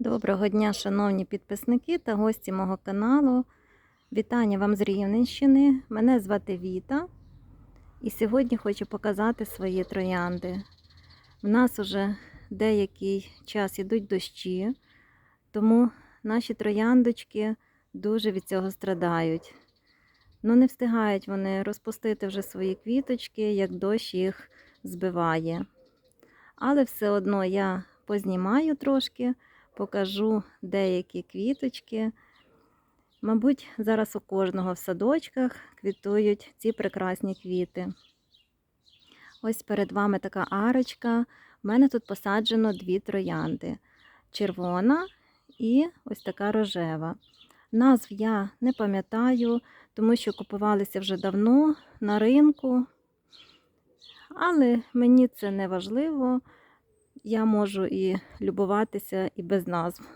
Доброго дня, шановні підписники та гості мого каналу. Вітання вам з Рівненщини. Мене звати Віта. І сьогодні хочу показати свої троянди. В нас уже деякий час ідуть дощі, тому наші трояндочки дуже від цього страдають. Ну, не встигають вони розпустити вже свої квіточки, як дощ їх збиває. Але все одно я познімаю трошки покажу деякі квіточки. Мабуть, зараз у кожного в садочках квітують ці прекрасні квіти. Ось перед вами така арочка. У мене тут посаджено дві троянди: червона і ось така рожева. Назв я не пам'ятаю, тому що купувалися вже давно на ринку. Але мені це не важливо я можу і любуватися і без назв.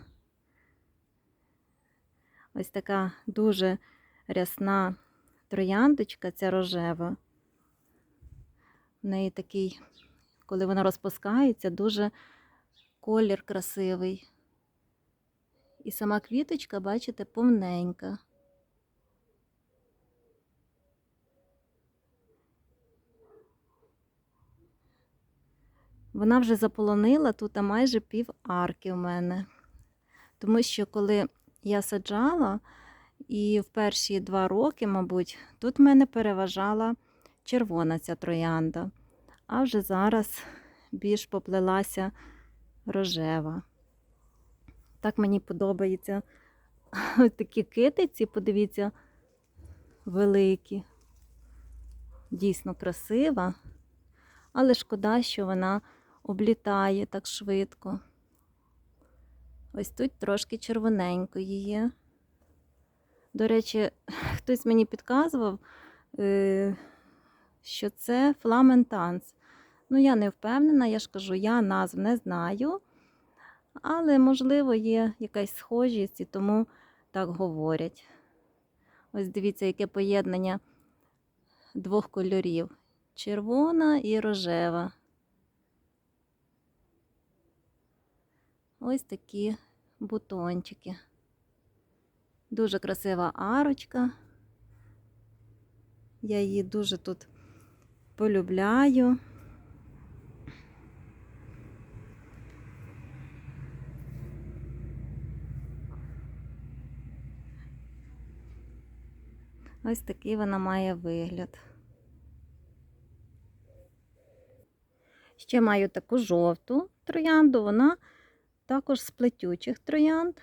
Ось така дуже рясна трояндочка, ця рожева. В неї такий, коли вона розпускається, дуже колір красивий. І сама квіточка, бачите, повненька. Вона вже заполонила тут майже пів арки в мене. Тому що коли я саджала, і в перші два роки, мабуть, тут в мене переважала червона ця троянда, а вже зараз більш поплелася рожева. Так мені подобаються ось такі китиці, подивіться, великі. Дійсно красива, але шкода, що вона облітає так швидко. Ось тут трошки червоненької є. До речі, хтось мені підказував, е, що це фламентанс. Ну, я не впевнена, я ж кажу, я назв не знаю, але, можливо, є якась схожість і тому так говорять. Ось дивіться, яке поєднання двох кольорів: червона і рожева. Ось такі бутончики. Дуже красива арочка. Я її дуже тут полюбляю. Ось такий вона має вигляд. Ще маю таку жовту троянду, вона також з плетючих троянд.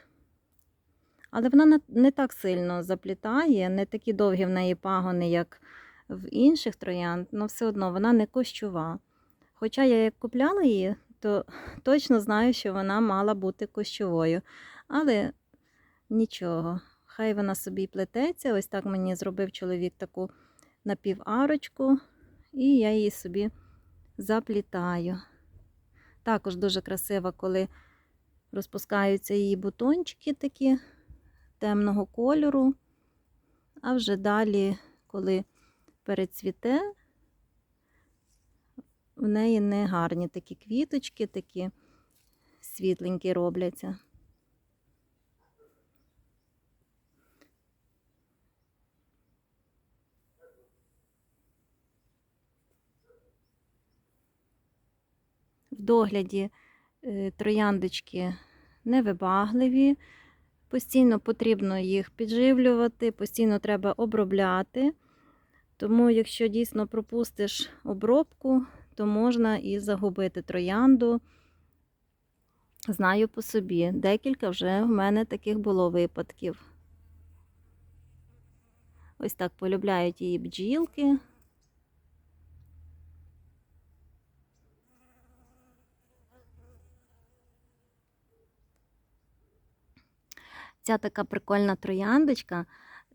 Але вона не так сильно заплітає, не такі довгі в неї пагони, як в інших троянд, але все одно вона не кощова. Хоча я як купляла її, то точно знаю, що вона мала бути кощовою. Але нічого, хай вона собі плететься. Ось так мені зробив чоловік таку напіварочку, і я її собі заплітаю. Також дуже красиво, коли розпускаються її бутончики такі темного кольору, а вже далі, коли перецвіте, в неї не гарні такі квіточки, такі світленькі робляться. В догляді трояндочки невибагливі, постійно потрібно їх підживлювати, постійно треба обробляти. Тому, якщо дійсно пропустиш обробку, то можна і загубити троянду. Знаю по собі, декілька вже в мене таких було випадків. Ось так полюбляють її бджілки. Ця така прикольна трояндочка,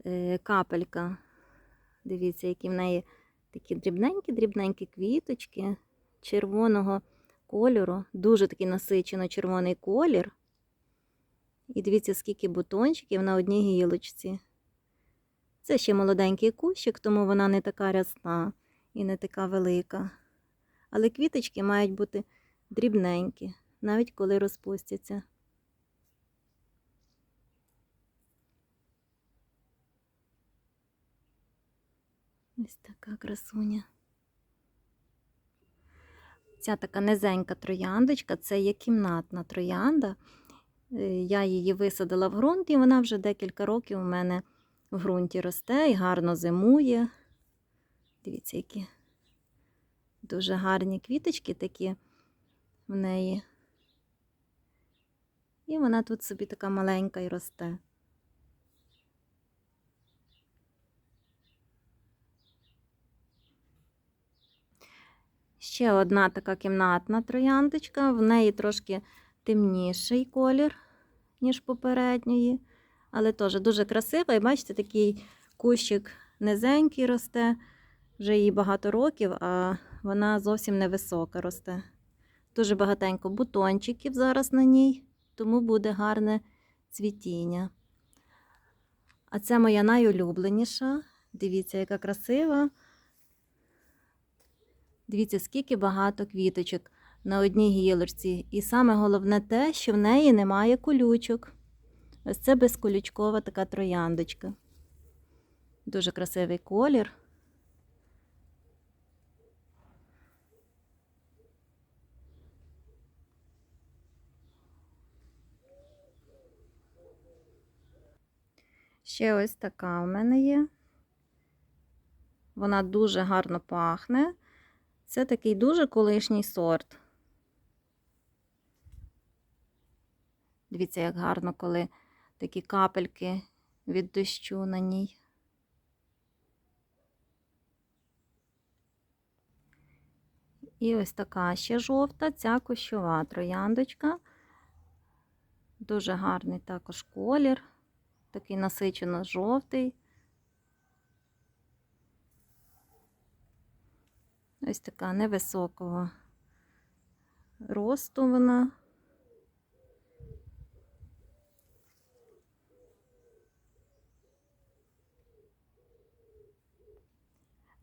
е, капелька. Дивіться, які в неї такі дрібненькі-дрібненькі квіточки червоного кольору. Дуже такий насичено червоний колір. І дивіться, скільки бутончиків на одній гілочці. Це ще молоденький кущик, тому вона не така рясна і не така велика. Але квіточки мають бути дрібненькі, навіть коли розпустяться. Ось така красуня. Ця така низенька трояндочка це є кімнатна троянда. Е, Я її висадила в ґрунт, і вона вже декілька років у мене в ґрунті росте і гарно зимує. Дивіться, які дуже гарні квіточки такі в неї. І вона тут собі така маленька і росте. Ще одна така кімнатна трояндочка, в неї трошки темніший колір, ніж попередньої, але теж дуже красива. І бачите, такий кущик низенький росте, вже їй багато років, а вона зовсім невисока росте. Дуже багатенько бутончиків зараз на ній, тому буде гарне цвітіння. А це моя найулюбленіша. Дивіться, яка красива. Дивіться, скільки багато квіточок на одній гілочці. І саме головне те, що в неї немає колючок. Ось це безколючкова така трояндочка. Дуже красивий колір. Ще ось така у мене є. Вона дуже гарно пахне. Це такий дуже колишній сорт. Дивіться, як гарно, коли такі капельки від дощу на ній. І ось така ще жовта, ця кущова трояндочка. Дуже гарний також колір, такий насичено жовтий. Ось така невисокого росту вона.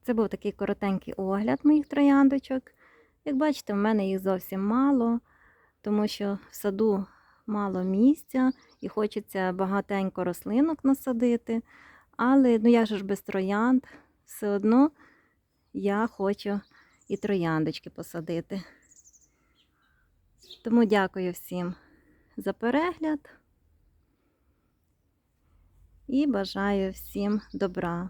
Це був такий коротенький огляд моїх трояндочок. Як бачите, в мене їх зовсім мало, тому що в саду мало місця і хочеться багатенько рослинок насадити. Але ну я ж без троянд, все одно я хочу і трояндочки посадити. Тому дякую всім за перегляд і бажаю всім добра.